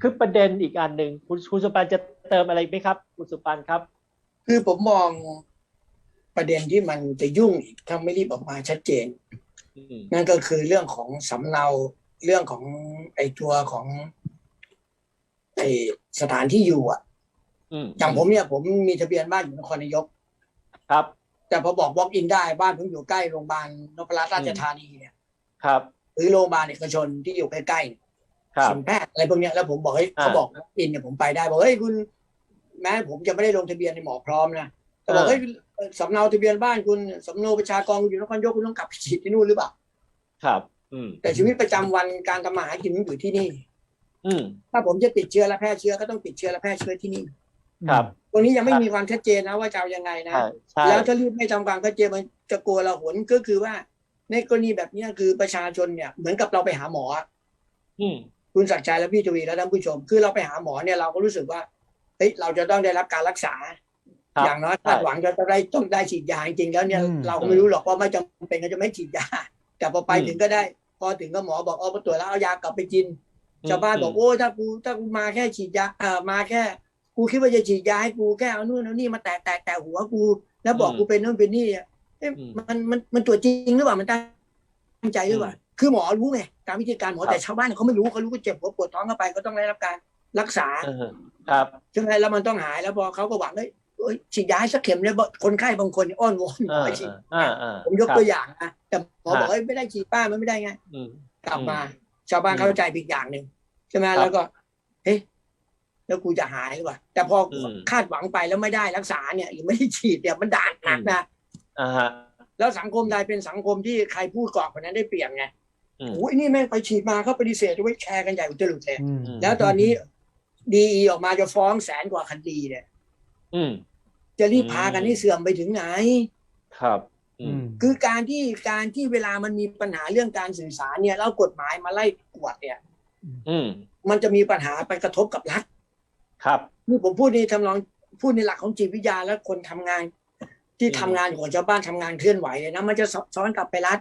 คือประเด็นอีกอันหนึ่งคุณคุณสุปันจะเติมอะไรไหมครับ คุณสุปันครับ คือผมมองประเด็นที่มันจะยุ่งอีกถ้าไม่รีบออกมาชัดเจนอืมนั่นก็คือเรื่องของสำเนาเรื่องของไอ้ตัวของไอ้สถานที่อยู่อะอืมอย่างผมเนี่ย ผมมีทะเบียนบ้านอยู่นครนายก ครับ แต่พอบอก walk in ได้บ้านผมอยู่ใกล้โรงพยาบาลนพรัตน์ราชธานีเนี่ย ครับ หรือโรงพยาบาลเอกชนที่อยู่ใกล้ๆครับ สินแพทย์อะไรพวกเนี้ยแล้วผมบอกเฮ้ยอ่าเขาบอก walk in เนี่ยผมไปได้บอกเฮ้ยคุณ แม้ผมจะไม่ได้ลงทะเบียนในหมอพร้อมนะแต่บอกอ่าเฮ้ยสำเนาทะเบียนบ้านคุณสำเนาประชากรคุณอยู่นครนายกคุณต้องกลับไปฉีดที่นู่นหรือเปล่าครับอืมแต่ชีวิตประจำวันการทำมาหากินมันอยู่ที่นี่ อืมถ้าผมจะติดเชื้อและแพร่เชื้อก็ต้องติดเชื้อและแพร่เชื้อที่นี่ ครับตรงนี้ยังไม่ครับมีความชัดเจนนะว่าจะเอายังไงนะใช่ใช่แล้วถ้ารีบไม่ทำความชัดเจนมันจะกลัวเราหนก็คือว่า ในกรณีแบบเนี้ยคือประชาชนเนี่ย เหมือนกับเราไปหาหมออะอืม คุณศักดิ์ชัยและพี่ทวีและท่านผู้ชม คือเราไปหาหมอเนี่ยเราก็รู้สึกว่าเฮ้ยเราจะต้องได้รับการรักษาครับอย่างน้อยคาดหวังจะต้องได้ต้องได้ฉีดยาจริงๆแล้วเนี่ยอืมเราก็ไม่รู้หรอกว่าไม่จำเป็นก็จะไม่ฉีดยา แต่พอไปอืมถึงก็ได้ พอถึงก็หมอบอกเอาไปตรวจแล้วเอายากลับไปกินอืมชาวบ้านบอกอืมโอ้ยถ้ากูถ้ากูมาแค่ฉีดยาเอ่อมาแค่กูคิดว่าจะฉีดยาให้กูแค่เอานู่นเอานี่มาแตะแตะแตะหัวกู แล้วบอกอืมกูเป็นนู่นเป็นนี่อะเอ๊ะอืมมันมันมันตรวจจริงหรือเปล่ามันตั้งใจหรือเปล่าคือหมอรู้ไง ตามวิธีการหมอครับแต่ชาวบ้านเขาไม่รู้เขารู้ก็เจ็บหัวปวดท้องเข้าไปก็ต้องได้รับการรักษาเออครับใช่ไหมแล้วมันต้องหายแล้วพอเขาก็หวังเอ้ยเอ้ยฉีดยาให้สักเข็มเนี่ยคนไข้บางคนเนี่ยอ้อนวอนหมอ่าอให้ฉีดอ่าอ่าผมยกครับตัวอย่างนะแต่หมอครับบอกเอ้ยไม่ได้ฉีดป้ามันไม่ได้ไงอืมกลับมาอืมชาวบ้านอืมเข้าใจผิดอย่างหนึ่งใช่ไหมครับแล้วก็เฮ้ยแล้วกูจะหายหรือเปล่าแต่พออมคาดหวังไปแล้วไม่ได้รักษาเนี่ยหรือไม่ได้ฉีดเนี่ยมันด่านหนักนะอ่าฮะแล้วสังคมไทยเป็นสังคมที่ใครพูดก่อนคนนั้นได้เปรียบไงอืม โอ้ยนี่แม่งไปฉีดมาเขาปฏิเสธจะไว้แชร์กันใหญ่อุตลุดเลยอืมแล้วตอนนี้ดีออกมาจะฟ้องแสนกว่าคดีเนี่ยอืมจะรีบอืมพากันให้เสื่อมไปถึงไหน ครับอือืมมคือการที่การที่เวลามันมีปัญหาเรื่องการสื่อสารเนี่ยแล้วกฎหมายมาไล่กวดเนี่ยอืมมันจะมีปัญหาไปกระทบกับรัฐครับนี่ผมพูดในทำนองพูดในหลักของจิตวิทยาและคนทำงาน ที่อืมทำงานของชาวบ้านทำงานเคลื่อนไหวเนี่ยนะมันจะซ้อนกลับไปรัฐ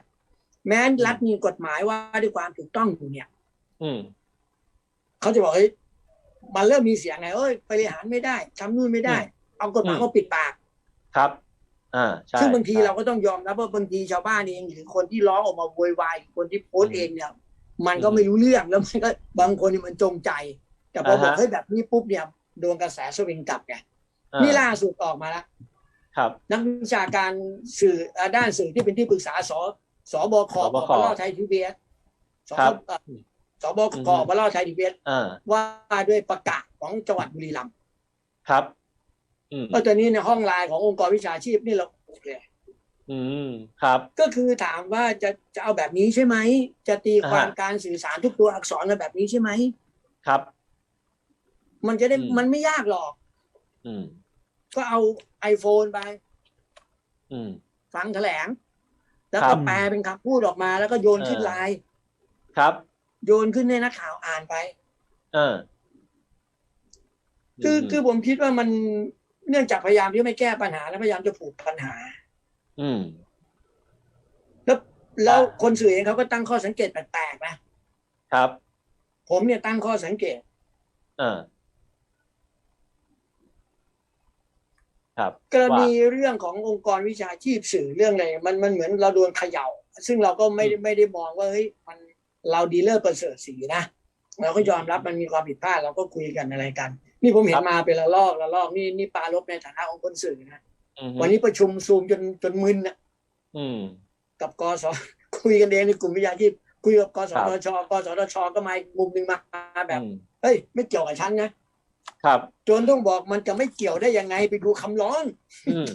แม้รัฐมีกฎหมายว่าด้วยความถูกต้องอยู่เนี่ย อืมเขาจะบอกเฮ้ยมันเริ่มมีเสียงไงเอ้ยบริหารไม่ได้ทำนู่นไม่ได้ เอากฎหมายอืมมาปิดปาก ครับอ่าใช่ซึ่งบางทีใช่เราก็ต้องยอมรับว่าบางทีชาวบ้านเองหรือคนที่ร้องออกมาโวยวายคนที่โพสต์เองเนี่ย มันก็อืมไม่รู้เรื่องแล้วมันก็บางคนนี่มันจงใจ แต่พอบอกอ่าฮะเฮ้ยแบบนี้ปุ๊บเนี่ยโดนกระแสสวิงกลับไงอ่านี่ล่าสุดออกมาแล้วครับนักวิชาการสื่อเอ่อด้านสื่อที่เป็นที่ปรึกษาส สบคสบคบลไทยทีวีเอสสครับเอ่อสบอืคอฮึบลไทยทีวีเอสอ่าว่าด้วยประกาศของจังหวัดบุรีรัมย์ครับ อืม ก็ตอนนี้ในห้องไลน์ขององค์กรวิชาชีพนี่เราโอเคอืม ครับ ก็คือถามว่าจะจะเอาแบบนี้ใช่ไหม จะตีความอ่าฮะการสื่อสารทุกตัวอักษรกันแบบนี้ใช่ไหม ครับ มันจะได้อืม มันไม่ยากหรอก อืม ก็เอาไอโฟนไป อืม ฟังแถลง แล้วครัก็บแปลเป็นคำพูดออกมาแล้วก็โยนขึ้นเออไลน์ครับ โยนขึ้นให้นักข่าวอ่านไป เออ คือคือผมคิดว่ามันเนื่องจากพยายามที่ไม่แก้ปัญหา และพยายามจะผูกปัญหา อืม แล้วแล้วอ่าคนสื่อเองเขาก็ตั้งข้อสังเกตแปลกๆนะครับ ผมเนี่ยตั้งข้อสังเกต เออ ครับ กรณีว่าเรื่องขององค์กรวิชาชีพสื่อเรื่องอะไรมันมันเหมือนเราโดนเขย่า ซึ่งเราก็ไม่ได้ไม่ได้มองว่าเฮ้ยมันเราดีลเลอร์ประเสริฐสีนะเราก็ยอมรับมันมีความผิดพลาดเราก็คุยกันอะไรกัน นี่ผมเห็ครันบมาเป็นละลอกละลอกนี่นี่ปาลบในฐานะองค์คนสื่อนะอืมวันนี้ประชุมซูมจนจนมึนนะอืมกับกสคุยกันเองในกลุ่มวิชาชีพคุยกับกสครับทชกสทชก็มาอีกมุมหนึ่งมาแบบอืมเฮ้ยไม่เกี่ยวกับฉันนะ ครับจนต้องบอกมันจะไม่เกี่ยวได้ยังไงไปดูคำร้องอืม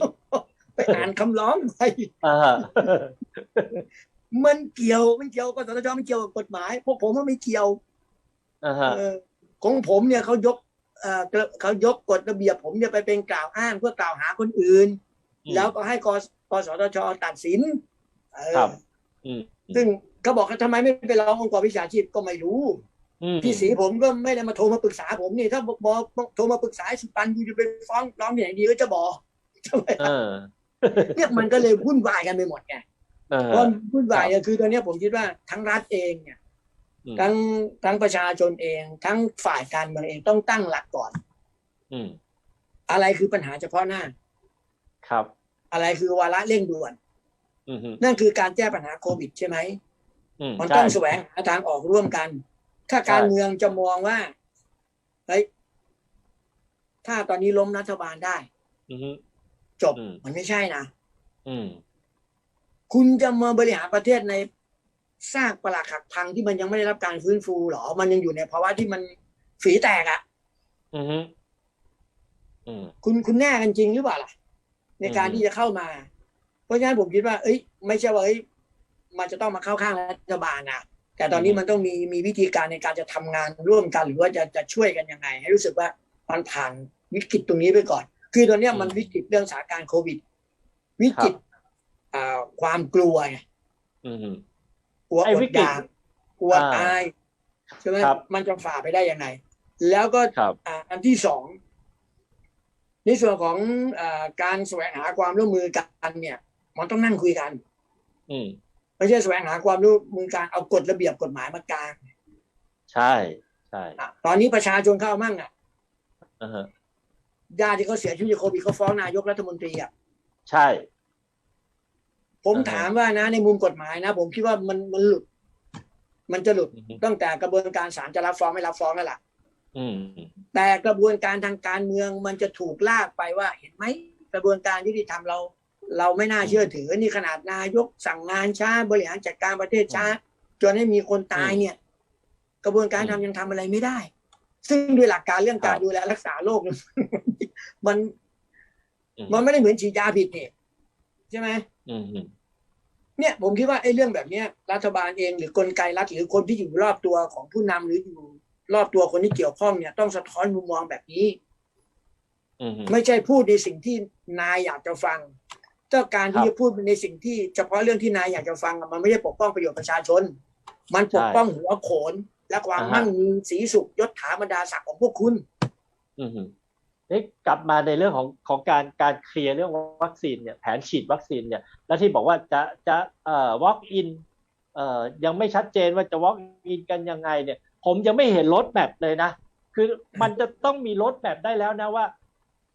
ไปอ่านคำร้องไปอ่าฮะมันเกี่ยวมันเกี่ยวกสทชมันเกี่ยวกับกฎหมายพวกผมว่าไม่เกี่ยวอ่าฮะเออของผมเนี่ยเขายกเอ่อเขายกกฎระเบียบผมเนี่ยไปเป็นกล่าวอ้างเพื่อกล่าวหาคนอื่นอืมแล้วก็ให้กสกสทชตัดสินเออครับอืมซึ่งเขาบอกว่าทำไมไม่ไปร้ององค์กรวิชาชีพก็ไม่รู้อืม พี่ศรีผมก็ไม่ได้มาโทรมาปรึกษาผมนี่ ถ้าบอกบอกโทรมาปรึกษาไอ้สุปันกูจะไปฟ้องร้องที่ไหนดีก็จะบอกใช่ไหมเออเนี่ยมันก็เลยวุ่นวายกันไปหมดไงเออเพราะวุ่นวายเนี่ยคือตอนเนี้ยผมคิดว่าทั้งรัฐเองเนี่ยอืมทั้งทั้งประชาชนเอง ทั้งฝ่ายการเมืองเองต้องตั้งหลักก่อนอืมอะไรคือปัญหาเฉพาะหน้า ครับ อะไรคือวาระเร่งด่วนอืมฮึนั่นคือการแก้ปัญหาโควิดใช่ไหมอืมมันใช่ต้องแสวงหาทางออกร่วมกัน ถ้าการใช่เมืองจะมองว่าเฮ้ยถ้าตอนนี้ล้มรัฐบาลได้อืมฮึจบอืมมันไม่ใช่นะอืมคุณจะมาบริหารประเทศในซากปรักหักพังที่มันยังไม่ได้รับการฟื้นฟูหรอ มันยังอยู่ในภาวะที่มันฝีแตกอะ่ะอืมฮึอืมคุณคุณแน่กันจริงหรือเปล่าล่ะ ในการอืมที่จะเข้ามา เพราะฉะนั้นผมคิดว่า เอ้ย ไม่ใช่ว่าเอ้ย มันจะต้องมาเข้าข้างรัฐบาลนะ แต่ตอนนี้มันต้องมีมีวิธีการในการจะทำงานร่วมกันหรือว่าจะจะช่วยกันยังไง ให้รู้สึกว่ามันผ่านวิกฤตตรงนี้ไปก่อน คือตอนเนี้ยมันวิกฤตเรื่องสถานการณ์โควิด วิกฤตอ่าความกลัวไงอืมฮึกลัวไอ้อวิดกฤตอยากกลัวอ่าตายใช่ไหมครับมันจะฝ่าไปได้ยังไง แล้วก็ครับอ่าอันที่สองในส่วนของอาการแสวงหาความร่วมมือกันเนี่ย มันต้องนั่งคุยกันอืม ไม่ใช่แสวงหาความร่วมมือกันเอากฎระเบียบกฎหมายมากาง ใช่ใช่อะตอนนี้ประชาชนเข้ามั่งอะอือฮะญาติที่เขาเสียชีวิตจากโควิดเขาฟ้องนายกรัฐมนตรีอะใช่ ผมอ่าฮะถามว่านะในมุมกฎหมายนะ ผมคิดว่ามันมันหลุด มันจะหลุดอืมฮึตั้งแต่กระบวนการศาลจะรับฟ้องไม่รับฟ้องนั่นแหละอืมแต่กระบวนการทางการเมืองมันจะถูกลากไปว่าเห็นไหมกระบวนการยุติธรรมเรา เราไม่น่าเชื่อถือนี่ขนาดนายกสั่งงานช้าบริหารจัดการประเทศช้า จนให้มีคนตายเนี่ย กระบวนการทำยังทำอะไรไม่ได้ ซึ่งด้วยหลักการเรื่องการดูแลรักษาโรคเนี่ยมันอืมมันไม่ได้เหมือนฉีดยาผิดเนี่ยใช่ไหมอืมฮึเนี่ย ผมคิดว่าไอ้เรื่องแบบเนี้ย รัฐบาลเองหรือกลไกรัฐหรือคนที่อยู่รอบตัวของผู้นำหรืออยู่รอบตัวคนที่เกี่ยวข้องเนี่ย ต้องสะท้อนมุมมองแบบนี้อืมฮึไม่ใช่พูดในสิ่งที่นายอยากจะฟัง เจ้าการที่ครับจะพูดในสิ่งที่เฉพาะเรื่องที่นายอยากจะฟังอะมันไม่ได้ปกป้องประโยชน์ประชาชน มันปกป้องหัวโขน และความอ่าฮะมั่งมีสีสุขยศถาบรรดาศักดิ์ของพวกคุณ อืมฮึนี่กลับมาในเรื่องของของการการเคลียร์เรื่องวัคซีนเนี่ยแผนฉีดวัคซีนเนี่ย แล้วที่บอกว่าจะจะเอ่อ walk in เอ่อยังไม่ชัดเจนว่าจะ walk in กันยังไงเนี่ย ผมยังไม่เห็นรถแมพเลยนะ คือมันจะต้องมีรถแมพได้แล้วนะว่า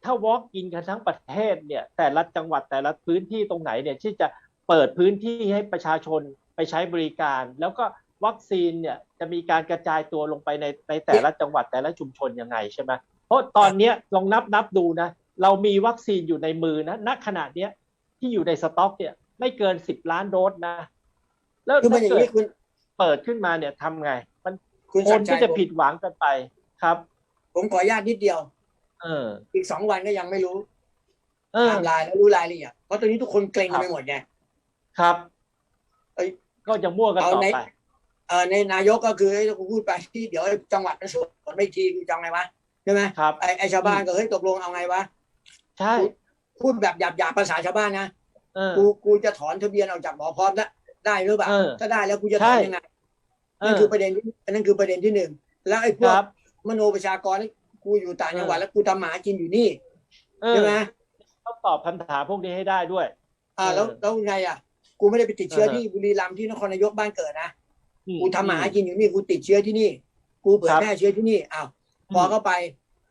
ถ้า walk in กันทั้งประเทศเนี่ยแต่ละจังหวัดแต่ละพื้นที่ตรงไหนเนี่ยที่จะเปิดพื้นที่ให้ประชาชนไปใช้บริการ แล้วก็วัคซีนเนี่ยจะมีการกระจายตัวลงไปในในแต่ละจังหวัดแต่ละชุมชนยังไงใช่ไหมเพราะตอนเนี้ยลองนับนับดูนะเรามีวัคซีนอยู่ในมือนะณขณะเนี้ยที่อยู่ในสต็อกเนี่ยไม่เกินสิบล้านโดสนะ แล้วคือมันถ้าอย่างเกิดนี้คุณเปิดขึ้นมาเนี่ยทำไง มันคุณคสันจก็ชัยจะผมผิดหวังกันไปครับ ผมขออนุญาตนิดเดียว เออ อีกสองวันก็ยังไม่รู้เออไทม์ไลน์แล้วรู้รายละเอียดเพราะตอนนี้ทุกคนเกรงครักันบไปหมดไงครับเอ้ยก็จะมั่วกันเอาต่อในไปเออในนายกก็คือให้กูพูดไปที่เดี๋ยวจังหวัดมันสวนไม่ทีกูจะเอาไงวะใช่ไหมครับ ไอไอชาวบ้านก็เฮ้ยตกลงเอาไงวะใช่พูดแบบหยาบหยาบๆภาษาชาวบ้านนะเออ กูกูจะถอนทะเบียนออกจากหมอพร้อมได้ได้หรือเปล่าเออถ้าได้แล้วกูจะถอนใช่ ยังไง เอนั่นอ คือประเด็นที่นั่นคือประเด็นที่หนึ่งแล้วไอ้พควกรับ มโนประชากรนี่ กูอยู่ต่างจังหวัดเออแล้วกูทำหมากินอยู่นี่เออใช่ไหมต้องตอบคำถามพวกนี้ให้ได้ด้วย อ่าเออแล้วแล้วไงอะ กูไม่ได้ไปติดเชื้อเออที่บุรีรัมย์ที่นครนายกบ้านเกิดนะอืกูทำหมากินอยู่นี่กูติดเชื้อที่นี่ กูเผยครับแพร่เชื้อที่นี่อ้าวพอเข้าไป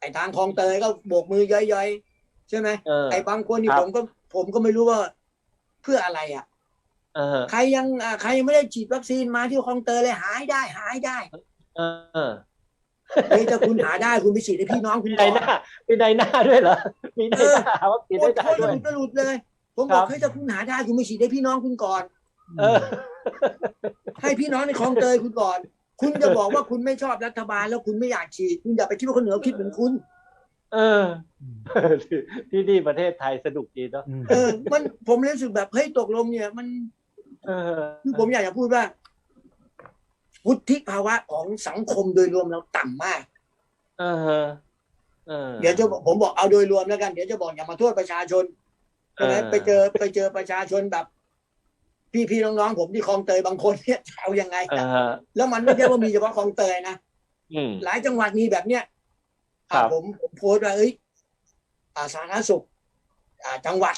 ไอ้ทางคลองเตยก็โบกมือย้อยๆใช่ไหมเออไอ้บางคนนี่ครับผมก็ผมก็ไม่รู้ว่า เพื่ออะไรอะเออใครยังอ่าใครยังไม่ได้ฉีดวัคซีนมาที่คลองเตยเลยหายได้หายได้ เออ เฮ้ยถ้าคุณหาได้คุณไปฉีดให้พี่น้องคุณมีก่ในอนหน้ามีในหน้าด้วยเหรอมีในหน้าวัคซีนโอ้ได้โหได้หด้วยลุดก็หลุดเลย ผมครับอบกเฮ้ยถ้าคุณหาได้คุณไปฉีดให้พี่น้องคุณก่อน เออ ให้พี่น้องในคลองเตยคุณก่อน คุณจะบอกว่าคุณไม่ชอบรัฐบาลแล้วคุณไม่อยากฉีดคุณอย่าไปคิดว่าคนเหนือคิดเหมือนคุณ เออ ที่นี่ประเทศไทยสนุกดีเนาะเออ มันผมรู้สึกแบบเฮ้ยตกลงเนี่ย มันเออคือผมอยากจะพูดว่า วุฒิภาวะของสังคมโดยรวมเราต่ำมากเออเออเดี๋ยวจะบอกผมบอกเอาโดยรวมแล้วกัน เดี๋ยวจะบอกอย่ามาโทษประชาชนใช่ไหมเออไปเจอไปเจอประชาชนแบบ พี่พี่น้องๆผมที่คลองเตยบางคนเนี่ยจะเอายังไงเอกันอแล้วมันไม่ใช่ว่ามีเฉพาะคลองเตยนะอืมหลายจังหวัดมีแบบเนี้ยครัอ่าบผมผมโพสต์ว่าเอ้ยอ่าสาธารณสุขอ่าจังหวัด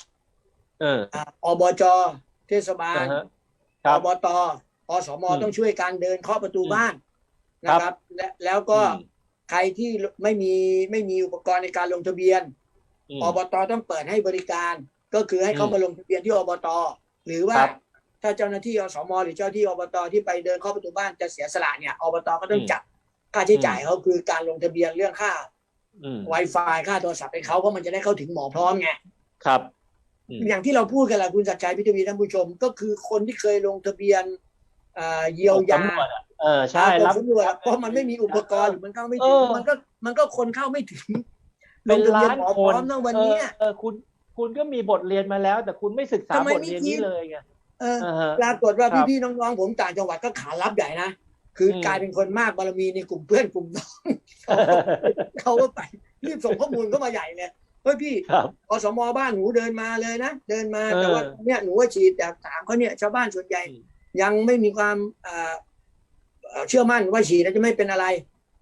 เอออ่าอบจเทศบาลอ่าฮะคอรับบต อสมอืมต้องช่วยการเดินเคาะประตูอืมบ้านนะครับ และแล้วก็อืมใครที่ไม่มีไม่มีอุปกรณ์ในการลงทะเบียนอืมอบตต้องเปิดให้บริการ ก็คือให้เขาอืมมาลงทะเบียนที่อบต หรือว่าครับถ้าเจ้าหน้าที่อสมหรือเจ้าหน้าที่อบตที่ไปเดินเข้าประตูบ้านจะเสียสละเนี่ยอบตก็ต้องอืมจัดค่าใช้จ่ายเขาคือการลงทะเบียนเรื่องค่าอืม Wi-Fi ค่าโทรศัพท์ให้เขาเพราะมันจะได้เข้าถึงหมอพร้อมไงครับอืมอย่างที่เราพูดกันแหละคุณศักดิ์ชัยพิทวีท่านผู้ชม ก็คือคนที่เคยลงทะเบียน เอ่อเยียวยาสำรจอะเออใช่อ่ารับผมสำรวจเพราะมันไม่มีอุปกรณ์หรือมันเข้าไม่ถึงเออมันก็มันก็คนเข้าไม่ถึงลเป็นงทะเบียนล้านหมอคพร้อนมนะวันเนี้ยเออเออคุณคุณก็มีบทเรียนมาแล้ว แต่คุณไม่ศึกษาทำไมบทไม่เรียนคินี้ดเลยไงเออเออฮะปรากฏว่าครับพี่ๆน้องๆผมต่างจังหวัดก็ขารับใหญ่นะคืออมกลายเป็นคนมากบารมีในกลุ่มเพื่อนกลุ่มน้องเขาก็ไปรีบส่งข้อมูลเข้ามาใหญ่เลยเฮ้ยพี่ครับอสมบ้านหนูเดินมาเลยนะเดินมาเออแต่ว่าเนี่ยหนูว่าฉีดแต่ถามเขาเนี่ยชาวบ้านส่วนใหญ่อืม ยังไม่มีความเอ่อเอ่อเชื่อมั่นว่าฉีดแล้วจะไม่เป็นอะไร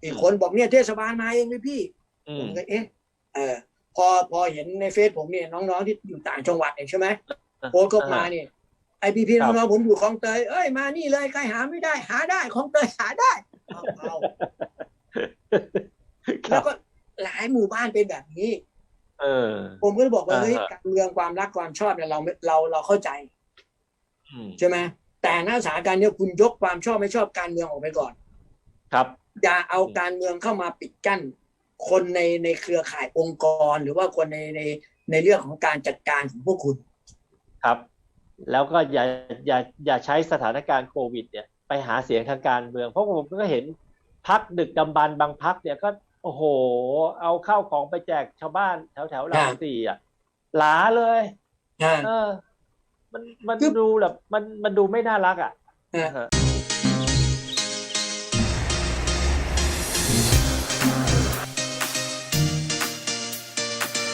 อีกคนบอกเนี่ยเทศบาลมาเองเลยพี่อืผมมก็เอ๊ะเออพอพอเห็นในเฟซผมเนี่ยน้องๆที่อยู่ต่างจังหวัดเนี่ยใช่ไหมโพสต์เข้ามาเนี่ยไอพีพีครัน้บองๆผมอยู่คลองเตยเอ้ยมานี่เลยใครหาไม่ได้ หาได้คลองเตยหาได้เอาเอาคแล้รัวบก็หลายหมู่บ้านเป็นแบบนี้เออผมก็เลยบอกว่าอ่าฮะเฮ้ยการเมืองความรักความชอบเนี่ยเราเราเราเข้าใจอืมใช่ไหม แต่หน้าสถานการณ์เนี่ยคุณยกความชอบไม่ชอบการเมืองออกไปก่อน ครับ อย่าเอาการเมืองเข้ามาปิดกั้น คนในในเครือข่ายองค์กร หรือว่าคนในในในเรื่องของการจัดการของพวกคุณ ครับ แล้วก็อย่าอย่าอย่าใช้สถานการณ์โควิด เนี่ย ไปหาเสียงทางการเมือง เพราะผมก็เห็นพักดึกดำบรรพ์บางพักเนี่ยก็โอ้โห เอาเข้าวของไปแจกชาวบ้านแถวแถวๆรามสี่อะหลาเลยเออ มันมันคือดูแบบมันมันดูไม่น่ารักอะอ่าฮะ